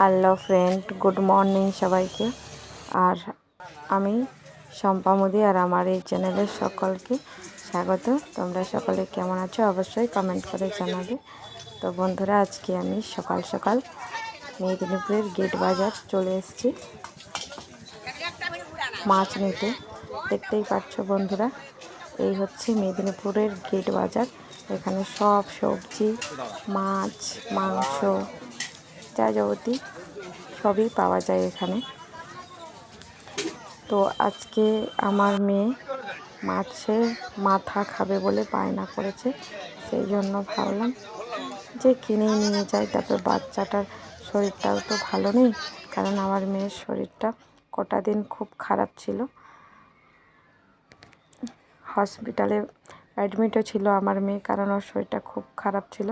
Hello friend, good morning সবাইকে। আর আমি শম্পা মোদি আর আমার এই চ্যানেলের সকলকে স্বাগত। তোমরা সকলে কেমন আছো? অবশ্যই কমেন্ট করে জানাবে। তো বন্ধুরা, আজকে আমি সকাল সকাল মেদিনীপুরের গেট বাজার চলে এসেছি। মাছ নিতে। দেখতেই পাচ্ছ বন্ধুরা, এই হচ্ছে মেদিনীপুরের গেট বাজার। এখানে সব সবজি, মাছ, মাংস যা যাবতী সবই পাওয়া যায় এখানে। তো আজকে আমার মেয়ে মাছের মাথা খাবে বলে বায়না করেছে, সেই জন্য ভাবলাম যে কিনেই নিয়ে যাই। তারপর বাচ্চাটার শরীরটাও তো ভালো নেই, কারণ আমার মেয়ের শরীরটা কটা দিন খুব খারাপ ছিল। হসপিটালে অ্যাডমিটও ছিল আমার মেয়ে, কারণ ওর শরীরটা খুব খারাপ ছিল,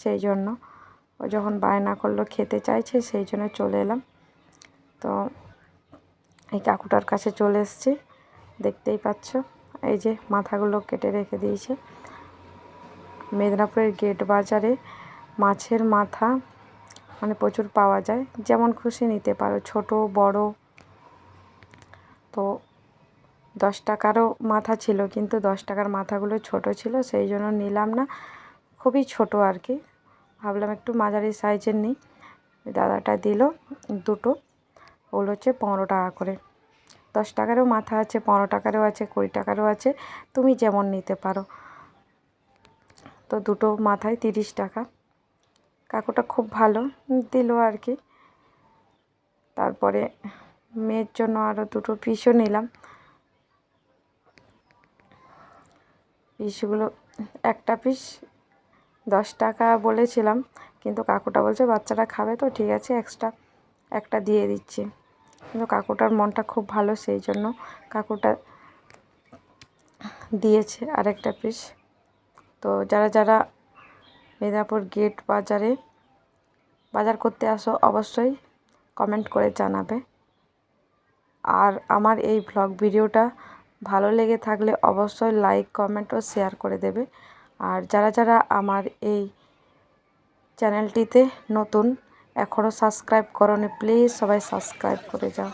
সেই জন্য ও যখন বায়না করল খেতে চাইছে, সেই জন্য চলে এলাম। তো এই কাকুটার কাছে চলে এসেছি, দেখতেই পাচ্ছ। এই যে মাথাগুলো কেটে রেখে দিয়েছে। মেদিনীপুরের গেট বাজারে মাছের মাথা মানে প্রচুর পাওয়া যায়। যেমন খুশি নিতে পারো, ছোট, বড়। তো দশ টাকারও মাথা ছিল, কিন্তু দশ টাকার মাথাগুলো ছোট ছিল, সেই জন্য নিলাম না। খুবই ছোট আর কি। ভাবলাম একটু মাঝারি সাইজের নিই। দাদাটা দিল দুটো। ওগুলো হচ্ছে পনেরো টাকা করে। দশ টাকারও মাথা আছে, পনেরো টাকারও আছে, কুড়ি টাকারও আছে। তুমি যেমন নিতে পারো। তো দুটো মাথায় তিরিশ টাকা। কাকুটা খুব ভালো দিল আর কি। তারপরে মেয়ের জন্য আরও দুটো পিসও নিলাম। পিসগুলো একটা পিস দশ টাকা বলেছিলাম, কিন্তু কাকুটা বলছে বাচ্চারা খাবে তো, ঠিক আছে এক্সট্রা একটা দিয়ে দিচ্ছি। কিন্তু কাকুটার মনটা খুব ভালো, সেই জন্য কাকুটা দিয়েছে আরেকটা পিস তো যারা যারা মেদিনীপুর গেট বাজারে বাজার করতে আসো, অবশ্যই কমেন্ট করে জানাবে। আর আমার এই ভ্লগ ভিডিওটা ভালো লেগে থাকলে অবশ্যই লাইক কমেন্ট ও শেয়ার করে দেবে। আর যারা যারা আমার এই চ্যানেলটিতে নতুন, এখনও সাবস্ক্রাইব করনি, প্লিজ সবাই সাবস্ক্রাইব করে যাও।